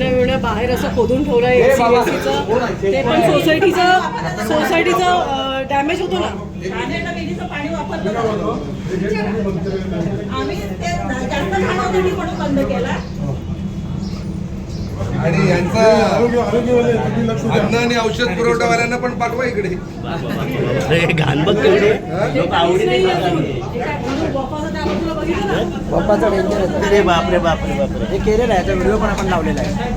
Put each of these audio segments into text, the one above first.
बाहेर असं खोदून ठेवलंय सीएससीचं ते पण सोसायटीचं सोसायटीचं डॅमेज होतो ना. पाणी वापरतो. आम्ही ते जास्त घाण होतं म्हणून बंद केला. आणि यांचा अन्न आणि औषध पुरवठावाल्यांना पण पाठवा इकडे. खातात. बाप्पाचं डेंजर आहे. अरे बापरे बापरे बापरे. हे केलेलं आहे व्हिडिओ पण आपण लावलेला आहे.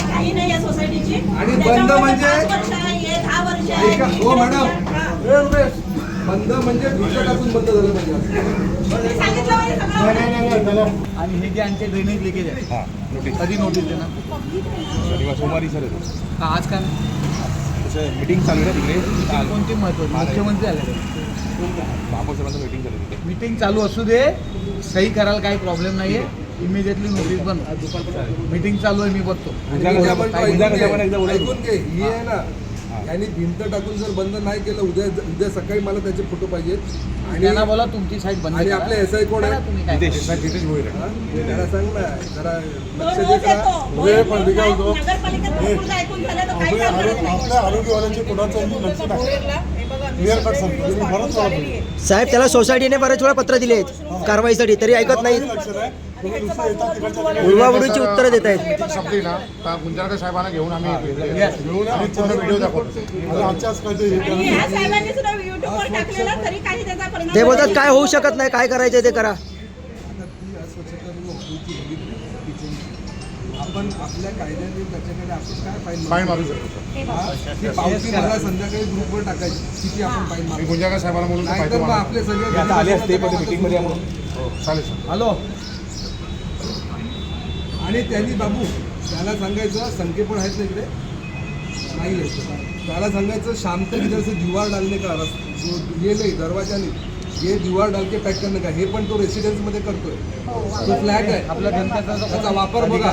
काही नाही. या सोसायटीची आणि बंद म्हणजे? ऐका, हो मॅडम. हा. ए, रुपेश, बंद म्हणजे भिंत टाकून बंद झालं पाहिजे म्हणजे आणि हे जे आमचे ड्रेनेज लिकेज आहे कधी नोटीस देणार? सोमवारी सर का आज का मीटिंग चालू आहे तिकडे. कोणती महत्वाची मुख्यमंत्री आले मीटिंग चालू आहे तिथे. मीटिंग चालू असू दे. सही करायला काही प्रॉब्लेम नाहीये. इमिजिएटली नोटीस बंद मीटिंग चालू आहे मी बघतो. ऐकून घे, ही. आहे ना. यांनी भिंत टाकून जर बंद नाही केलं उद्या उद्या सकाळी मला त्याचे फोटो पाहिजेत. आणि त्यांना बोला तुमची साईट बंद आणि. आपले एस आय कोण आहे. हा? त्याला सांग ना. जरा तो लक्ष दे काही आपल्या नाही. आरोग्यवाल्यांची कुणाचं लक्ष नाही साहेब त्याला सोसायटीने बरेच वेळा पत्र दिले कारवाईसाठी. तरी ऐकत नाहीत. उडवाउडीची उत्तरं देत आहेत. शब्दी ना त्या गुंजारकर साहेबांना घेऊन आम्ही घेऊन आणि पूर्ण व्हिडिओ दाखवतो आता आमच्याच कडे हे आणि ह्या साहेबांनी सुद्धा युट्यूबवर टाकलेला तरी काही त्याचा परिणाम ते बोलतात. काय होऊ शकत नाही काय करायचं ते करा. आपण आपल्या कायद्याने त्याच्याकडे आपण काय फाईन फाईन मारू शकतो? हा? ती पावती मला संध्याकाळी ग्रुपवर टाकायची. किती आपण फाईन मी मारू बोलून नाहीतर मग आपले सगळे आता आले असते पण मीटिंगमध्ये यामुळे चालेल सर. हॅलो. आणि त्यांनी बाबू त्याला सांगायचं संख्ये पण आहेत ना इकडे? नाही आहेत त्याला सांगायचं शाम तक इधर से दीवार डालने का? रस जो ये नाही दरवाजाने ये दीवार डाल के पॅक करणे का? हे पण तो रेसिडेन्समध्ये करतोय. तो फ्लॅट आहे. आपल्या जो त्याचा वापर बघा.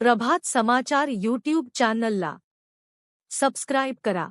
प्रभात समाचार यूट्यूब चॅनलला सबस्क्राईब करा.